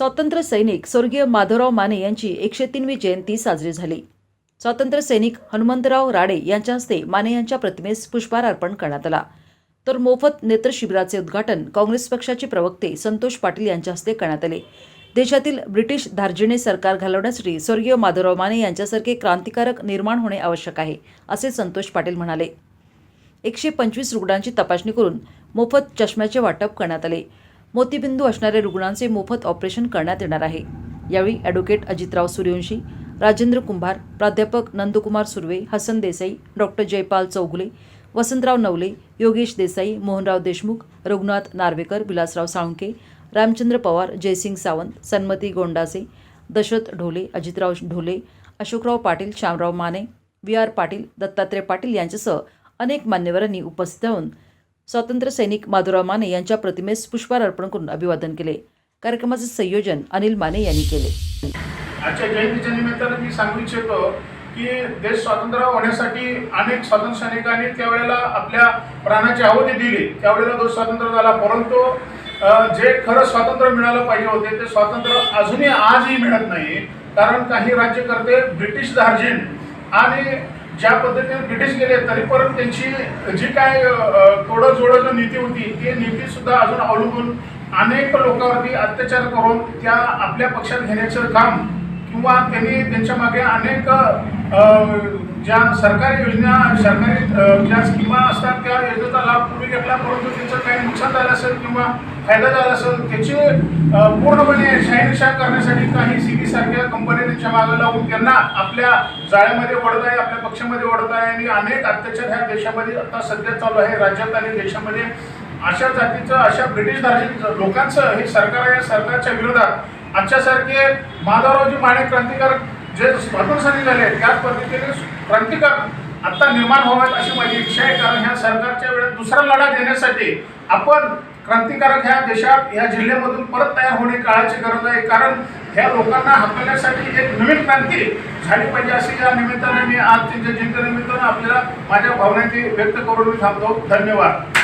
स्वातंत्र्य सैनिक स्वर्गीय माधवराव माने यांची एकशे तीनवी जयंती साजरी झाली. स्वातंत्र्य सैनिक हनुमंतराव राडे यांच्या हस्ते माने यांच्या प्रतिमेस पुष्पहार अर्पण करण्यात आला. तर मोफत नेत्र शिबिराचे उद्घाटन काँग्रेस पक्षाचे प्रवक्ते संतोष पाटील यांच्या हस्ते करण्यात आले. देशातील ब्रिटिश धार्जिणे सरकार घालवण्यासाठी स्वर्गीय माधवराव माने यांच्यासारखे क्रांतिकारक निर्माण होणे आवश्यक आहे असे संतोष पाटील म्हणाले. एकशे पंचवीस रुग्णांची तपासणी करून मोफत चष्म्याचे वाटप करण्यात आले. मोतीबिंदू असणाऱ्या रुग्णांचे मोफत ऑपरेशन करण्यात येणार आहे. यावेळी ॲडव्होकेट अजितराव सूर्यवंशी राजेंद्र कुंभार प्राध्यापक Nandkumar Surve Hasan Desai doctor Jaypal Chougule Vasantrao Navale Yogesh Desai Mohanrao Deshmukh Raghunath Narvekar Vilasrao Salunke Ramchandra Pawar Jaysing Sawant Sanmati Gondase Dashrath Dhole Ajitrao Dhole Ashokrao Patil Shyamrao Mane V R Patil Dattatray Patil यांच्यासह अनेक मान्यवरांनी उपस्थित राहून स्वातंत्र्य सैनिक माधुराव माने यांच्या प्रतिमेस पुष्पहार अर्पण करून अभिवादन केले. कार्यक्रमाचे संयोजन अनिल माने यांनी केले. आजच्या जयंतीच्या निमित्तानं मी सांगू इच्छितो की देश स्वातंत्र्य होण्यासाठी अनेक स्वातंत्र्य सैनिकांनी त्यावेळेला आपल्या प्राणाची आहुती दिली. त्यावेळेला तो स्वातंत्र्य झाला परंतु जे खरं स्वातंत्र्य मिळालं पाहिजे होते ते स्वातंत्र्य अजूनही आजही मिळत नाही. कारण काही राज्यकर्ते ब्रिटिश धार्जिन आणि ज्या पद्धतीने ब्रिटिश गेले तरी परत त्यांची जी काय तोडं जो नीती होती ती नीती सुद्धा अजून अवलंबून अनेक लोकांवरती अत्याचार करून त्या आपल्या पक्षात घेण्याचं काम किंवा त्यांनी त्यांच्या मागे अनेक ज्या सरकारी योजना सरकारी ज्या स्कीमा असतात त्या योजनेचा लाभ पूर्वी घेतला परंतु त्यांचं काही नुकसान झालं असेल किंवा फायदा झाला असेल त्याची पूर्णपणे शहानिशा करण्यासाठी काही सी बी सारख्या कंपन्या त्यांच्या मागे लावून त्यांना आपल्या जाळ्यामध्ये ओढत आहे आपल्या पक्षामध्ये ओढत आहे आणि अनेक अत्याचार ह्या देशामध्ये आता सध्या चालू आहे. राज्यात आणि देशामध्ये अशा जातीचं अशा ब्रिटिश धार्जिक लोकांचं हे सरकार आहे सरकारच्या विरोधात. आजच्यासारखे माधवरावजी माने क्रांतिकारक जे स्वातंत्र्य झाले त्याच पद्धतीने क्रांतिकार आत्ता निर्माण व्हावेत अशी माझी इच्छा आहे. कारण ह्या सरकारच्या वेळेत दुसरा लढा देण्यासाठी आपण क्रांतिकारक ह्या देशात ह्या जिल्ह्यामधून परत तयार होणे काळाची गरज आहे. कारण ह्या लोकांना हकलण्यासाठी एक नवीन क्रांती झाली पाहिजे अशी या निमित्ताने मी आज त्यांच्या जयंतीनिमित्तानं आपल्याला माझ्या भावनांची व्यक्त करून मी थांबतो धन्यवाद.